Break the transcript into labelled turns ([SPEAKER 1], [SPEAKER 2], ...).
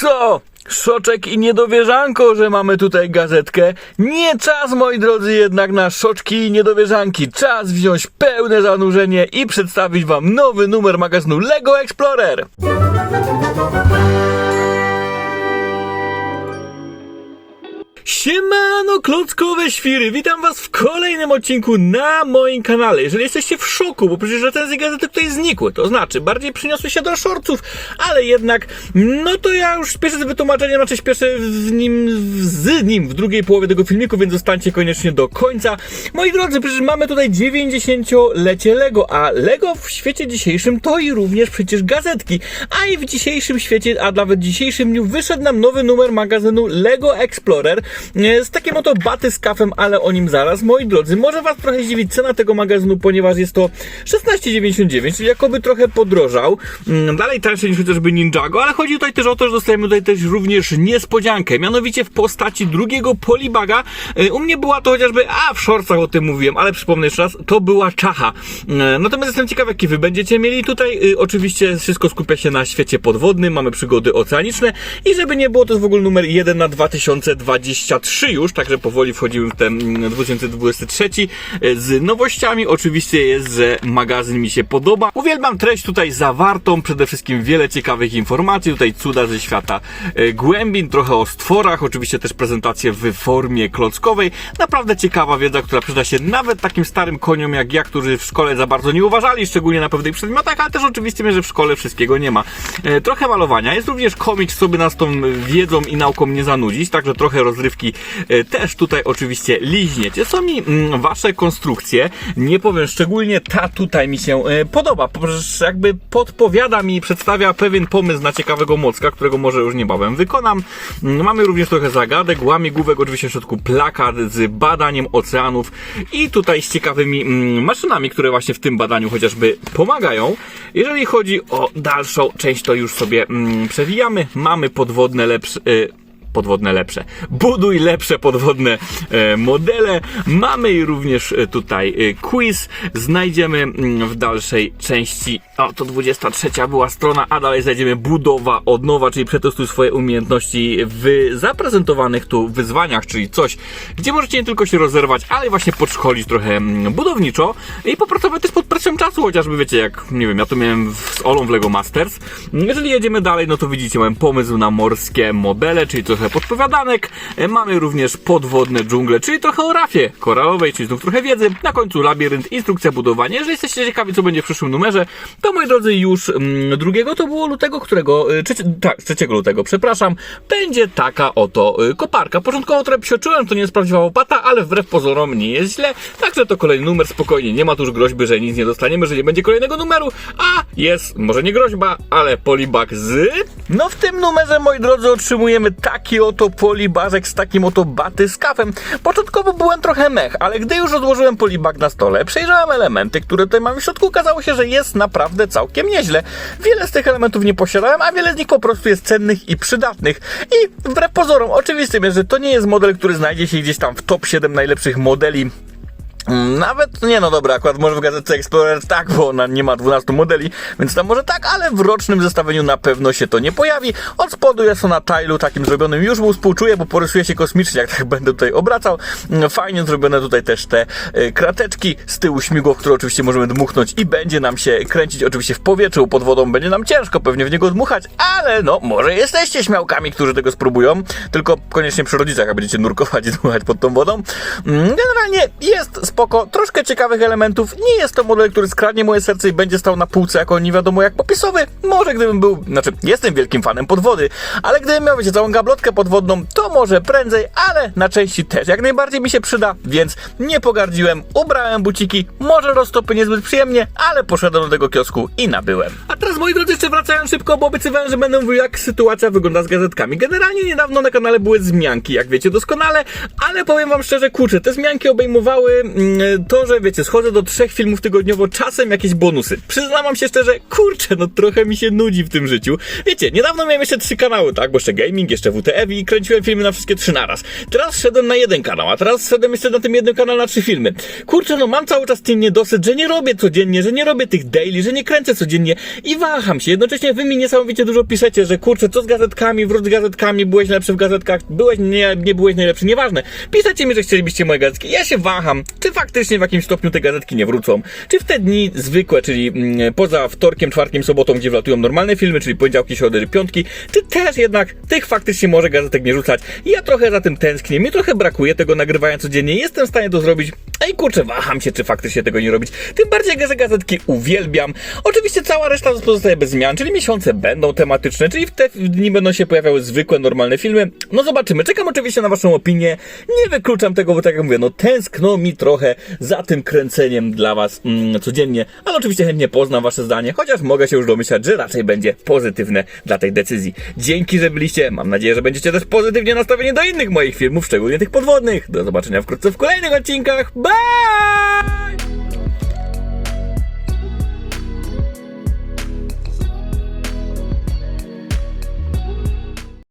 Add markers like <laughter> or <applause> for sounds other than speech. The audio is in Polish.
[SPEAKER 1] Co? Szoczek i niedowierzanko, że mamy tutaj gazetkę. Nie czas, moi drodzy, jednak na szoczki i niedowierzanki. Czas wziąć pełne zanurzenie i przedstawić wam nowy numer magazynu LEGO Explorer. Siemano, klockowe świry! Witam was w kolejnym odcinku na moim kanale. Jeżeli jesteście w szoku, bo przecież recenzje gazety tutaj znikły, to znaczy bardziej przyniosły się do shortców, ale jednak, no to ja już śpieszę z wytłumaczeniem, znaczy śpieszę w nim, z nim w drugiej połowie tego filmiku, więc zostańcie koniecznie do końca. Moi drodzy, przecież mamy tutaj 90-lecie LEGO, a LEGO w świecie dzisiejszym to i również przecież gazetki. A i w dzisiejszym świecie, a nawet w dzisiejszym dniu wyszedł nam nowy numer magazynu LEGO Explorer z takim oto batyskafem, ale o nim zaraz. Moi drodzy, może was trochę zdziwić cena tego magazynu, ponieważ jest to 16,99, czyli jakoby trochę podrożał. Mm, Dalej tańszy niż chociażby Ninjago, ale chodzi tutaj też o to, że dostajemy tutaj też również niespodziankę, mianowicie w postaci drugiego polibaga. E, U mnie była to chociażby, a w shortsach o tym mówiłem, ale przypomnę jeszcze raz, to była czacha. E, Natomiast jestem ciekaw, jaki wy będziecie mieli tutaj. E, Oczywiście wszystko skupia się na świecie podwodnym, mamy przygody oceaniczne i żeby nie było, to jest w ogóle numer 1 na 2023 już, także powoli wchodzimy w ten mm, 2023 e, z nowościami. Oczywiście jest, że magazyn mi się podoba. Uwielbiam treść tutaj zawartą, przede wszystkim wiele ciekawych informacji, tutaj cuda ze świata e, głębin, trochę o stworach, oczywiście też prezentacje w formie klockowej. Naprawdę ciekawa wiedza, która przyda się nawet takim starym koniom jak ja, którzy w szkole za bardzo nie uważali, szczególnie na pewnych przedmiotach, ale też oczywiście, że w szkole wszystkiego nie ma. E, Trochę malowania, jest również komik, sobie nas tą wiedzą i nauką nie zanudzić, także trochę rozrywki e, też tutaj oczywiście liźniecie. Są mi mm, wasze konstrukcje, nie powiem, szczególnie ta tutaj mi się e, podoba, jakby podpowiada mi przedstawia pewien pomysł na ciekawego mocka, którego może już niebawem wykonam. Mm, Mamy również trochę zagadek, łamigłówek, oczywiście w środku plakat z badaniem oceanów i tutaj z ciekawymi mm, maszynami, które właśnie w tym badaniu chociażby pomagają. Jeżeli chodzi o dalszą część, to już sobie przewijamy. Mamy podwodne lepsze. Podwodne lepsze. Buduj lepsze podwodne e, modele. Mamy również e, tutaj e, quiz. Znajdziemy mm, w dalszej części, o to 23 była strona, a dalej znajdziemy budowa od nowa, czyli przetestuj swoje umiejętności w zaprezentowanych tu wyzwaniach, czyli coś, gdzie możecie nie tylko się rozerwać, ale właśnie podszkolić trochę mm, budowniczo i popracować też pod presją czasu, chociażby wiecie, jak, nie wiem, ja to miałem z Olą w Lego Masters. Jeżeli jedziemy dalej, no to widzicie, mam pomysł na morskie modele, czyli trochę podpowiadanek. E, Mamy również podwodne dżungle, czyli trochę o rafie koralowej, czyli znów trochę wiedzy. Na końcu labirynt, instrukcja budowania. Jeżeli jesteście ciekawi, co będzie w przyszłym numerze, to moi drodzy, już mm, drugiego to było lutego, którego, trzecie, tak, 3 lutego, przepraszam, będzie taka oto y, koparka. Początkowo trochę psioczyłem, to nie jest prawdziwa ale wbrew pozorom nie jest źle. Także to kolejny numer, spokojnie, nie ma tu już groźby, że nic nie dostaniemy, że nie będzie kolejnego numeru, a jest, może nie groźba, ale polibag z... No w tym numerze, moi drodzy, otrzymujemy taki oto polibazek z takim oto batyskafem. Początkowo byłem trochę mech, ale gdy już odłożyłem polibag na stole, przejrzałem elementy, które tutaj mam w środku, okazało się, że jest naprawdę całkiem nieźle. Wiele z tych elementów nie posiadałem, a wiele z nich po prostu jest cennych i przydatnych. I wbrew pozorom, oczywistym jest, że to nie jest model, który znajdzie się gdzieś tam w top 7 najlepszych modeli Nawet, nie no dobra, akurat może w gazetce Explorer tak, bo ona nie ma 12 modeli, więc tam może tak, ale w rocznym zestawieniu na pewno się to nie pojawi. Od spodu jest ona tailu takim zrobionym, już mu współczuję, bo porysuje się kosmicznie, jak tak będę tutaj obracał. Mm, Fajnie zrobione tutaj też te y, krateczki z tyłu śmigłow, które oczywiście możemy dmuchnąć i będzie nam się kręcić oczywiście w powietrzu, pod wodą będzie nam ciężko pewnie w niego dmuchać, ale no, może jesteście śmiałkami, którzy tego spróbują, tylko koniecznie przy rodzicach, jak będziecie nurkować i dmuchać pod tą wodą. Mm, Generalnie jest spoko, troszkę ciekawych elementów. Nie jest to model, który skradnie moje serce i będzie stał na półce jako nie wiadomo jak popisowy. Może gdybym był, znaczy jestem wielkim fanem podwody, ale gdybym miał wiecie całą gablotkę podwodną, to może prędzej, ale na części też jak najbardziej mi się przyda, więc nie pogardziłem, ubrałem buciki, może roztopy niezbyt przyjemnie, ale poszedłem do tego kiosku i nabyłem. A teraz moi drodzy jeszcze wracając szybko, bo obiecywałem, że będę mówił jak sytuacja wygląda z gazetkami. Generalnie niedawno na kanale były zmianki, jak wiecie doskonale, ale powiem wam szczerze, kurczę, te zmianki obejmowały to, że wiecie, schodzę do trzech filmów tygodniowo, czasem jakieś bonusy. Przyznam wam się szczerze, kurczę, no trochę mi się nudzi w tym życiu. Wiecie, niedawno miałem jeszcze trzy kanały, tak, bo jeszcze gaming, jeszcze WTF i kręciłem filmy na wszystkie trzy naraz. Teraz szedłem na jeden kanał, a teraz szedłem jeszcze na tym jednym kanale na trzy filmy. Kurczę, no mam cały czas ten niedosyt, że nie robię codziennie, że nie robię tych daily, że nie kręcę codziennie i waham się. Jednocześnie wy mi niesamowicie dużo piszecie, że kurczę, co z gazetkami, wróć z gazetkami, byłeś lepszy w gazetkach, byłeś, nie, nie byłeś najlepszy, nieważne. Piszecie mi, że chcielibyście moje gazetki. Ja się waham, czy faktycznie w jakimś stopniu te gazetki nie wrócą, czy w te dni zwykłe, czyli mm, poza wtorkiem, czwartkiem, sobotą, gdzie wlatują normalne filmy, czyli poniedziałki, środy, piątki, czy też jednak tych faktycznie może gazetek nie rzucać. Ja trochę za tym tęsknię, mi trochę brakuje tego nagrywania codziennie, jestem w stanie to zrobić. <laughs> Ej kurczę, waham się, czy faktycznie tego nie robić. Tym bardziej, że gazetki uwielbiam. Oczywiście cała reszta pozostaje bez zmian, czyli miesiące będą tematyczne, czyli w te dni będą się pojawiały zwykłe, normalne filmy. No zobaczymy. Czekam oczywiście na waszą opinię. Nie wykluczam tego, bo tak jak mówię, no tęskno mi trochę za tym kręceniem dla was mm, codziennie, ale oczywiście chętnie poznam wasze zdanie, chociaż mogę się już domyślać, że raczej będzie pozytywne dla tej decyzji. Dzięki, że byliście. Mam nadzieję, że będziecie też pozytywnie nastawieni do innych moich filmów, szczególnie tych podwodnych. Do zobaczenia wkrótce w kolejnych odcinkach. Bye!